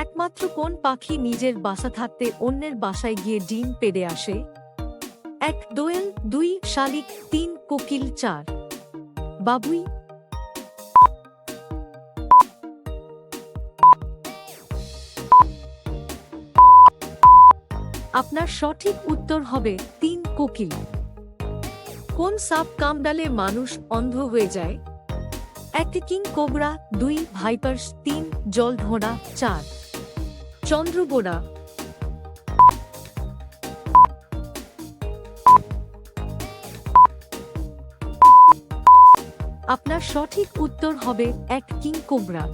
একমাত্র কোন পাখি নিজের বাসা থাকতে অন্যের বাসায় গিয়ে ডিম পেড়ে আসে? এক, দোয়েল, দুই, শালিক, তিন, কোকিল, চার। বাবুই। আপনার সঠিক উত্তর হবে তিন, কোকিল। কোন সাপ কামড়ালে মানুষ অন্ধ হয়ে যায়? এক, কিং কোবরা, দুই, ভাইপার্স, তিন, জলঢোড়া, চার। চন্দ্রবোড়া আপনার সঠিক উত্তর হবে এক কিং কোবরা।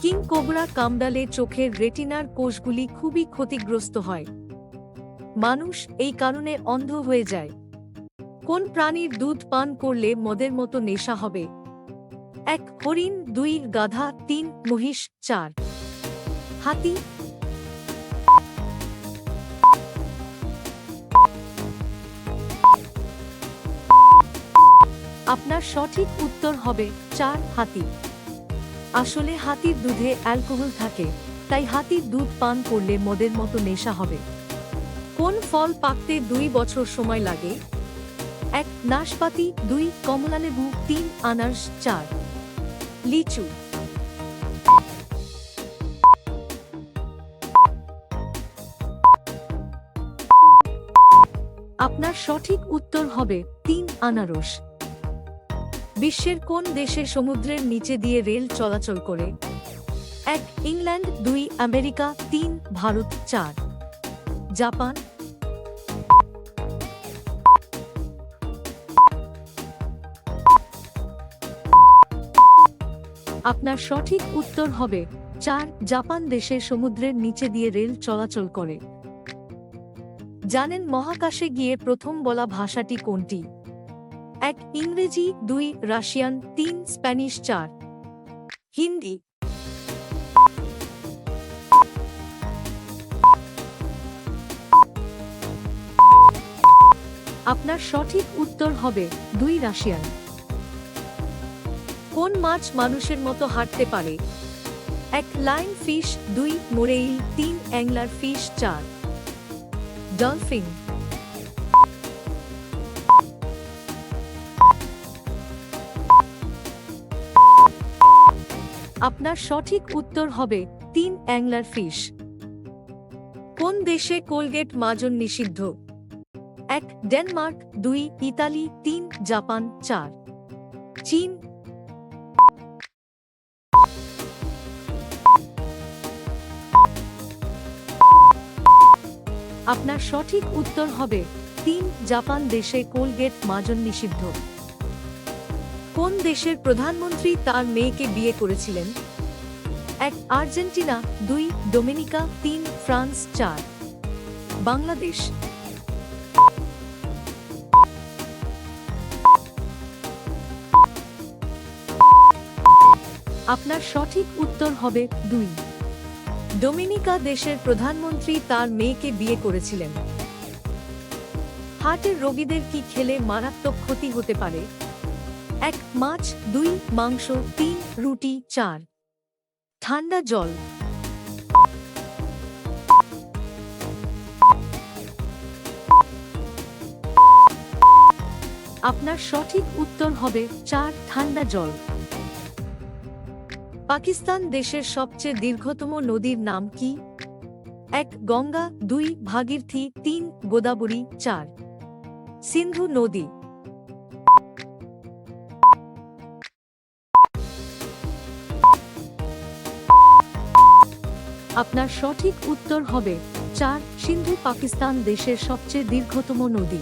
কিং কোবরা কামড়ালে চোখের রেটিনার কোষগুলি খুবই ক্ষতিগ্রস্ত হয়। মানুষ এই কারণে অন্ধ হয়ে যায়। কোন প্রাণীর দুধ পান করলে মদের মতো নেশা হবে? এক হরিণ, দুই গাধা, তিন মহিষ, চার। হাতি। আপনার সঠিক উত্তর হবে চার হাতি। আসলে হাতির দুধে অ্যালকোহল থাকে, তাই হাতির দুধ পান করলে মদের মতো নেশা হবে। কোন ফল পাকতে দুই বছর সময় লাগে? এক, নাশপাতি, দুই, কমলালেবু, তিন, আনারস, চার। লিচু। আপনার সঠিক উত্তর হবে তিন আনারস। বিশ্বের কোন দেশে সমুদ্রের নিচে দিয়ে রেল চলাচল করে? এক, ইংল্যান্ড, দুই, আমেরিকা, তিন, ভারত, চার। জাপান। আপনার সঠিক উত্তর হবে চার, জাপান দেশে সমুদ্রের নিচে দিয়ে রেল চলাচল করে। জানেন মহাকাশে গিয়ে প্রথম বলা ভাষাটি কোনটি? এক, ইংরেজি, দুই, রাশিয়ান, তিন, স্প্যানিশ, চার। হিন্দি। আপনার সঠিক উত্তর হবে দুই, রাশিয়ান। কোন মাছ মানুষের মতো হাঁটতে পারে? এক, লাইন ফিশ, দুই, মোরেইল, তিন, অ্যাংলার ফিশ, চার। ডলফিন। আপনার সঠিক উত্তর হবে তিন অ্যাংলার ফিশ। কোন দেশে কোলগেট মাজন নিষিদ্ধ? এক, ডেনমার্ক, দুই, ইতালি, তিন, জাপান, চার। চীন আপনার সঠিক উত্তর হবে তিন জাপান দেশে কোলগেট মাজন নিষিদ্ধ। কোন দেশের প্রধানমন্ত্রী তার মেয়েকে বিয়ে করেছিলেন? এক, আর্জেন্টিনা, দুই, ডোমিনিকা, তিন, ফ্রান্স, চার। বাংলাদেশ। আপনার সঠিক উত্তর হবে দুই। ডোমিনিকা দেশের প্রধানমন্ত্রী তার মেয়েকে বিয়ে করেছিলেন। হার্টের রোগীদের কি খেলে মারাত্মক ক্ষতি হতে পারে? এক মাছ, দুই মাংস, তিন রুটি, চার। ঠান্ডা জল। আপনার সঠিক উত্তর হবে চার ঠান্ডা জল। পাকিস্তান দেশের সবচেয়ে দীর্ঘতম নদীর নাম কি? এক, গঙ্গা, দুই, ভাগীরথী, তিন, গোদাবরী, চার। সিন্ধু নদী। আপনার সঠিক উত্তর হবে চার, সিন্ধু পাকিস্তান দেশের সবচেয়ে দীর্ঘতম নদী।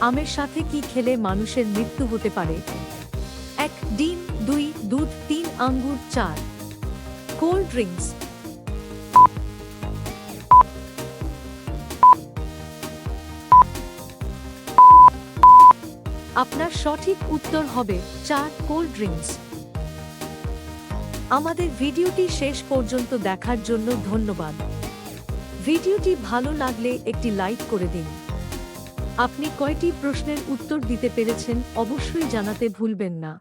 আমের সাথে কি খেলে মানুষের মৃত্যু হতে পারে? এক, ডিম দুই, দুধ, তিন, আঙ্গুর, চার। কোল্ড ড্রিঙ্কস আপনার সঠিক উত্তর হবে চার কোল্ড ড্রিঙ্কস আমাদের ভিডিওটি শেষ পর্যন্ত দেখার জন্য ধন্যবাদ। ভিডিওটি ভালো লাগলে একটি লাইক করে দিন। আপনি কয়টি প্রশ্নের উত্তর দিতে পেরেছেন অবশ্যই জানাতে ভুলবেন না।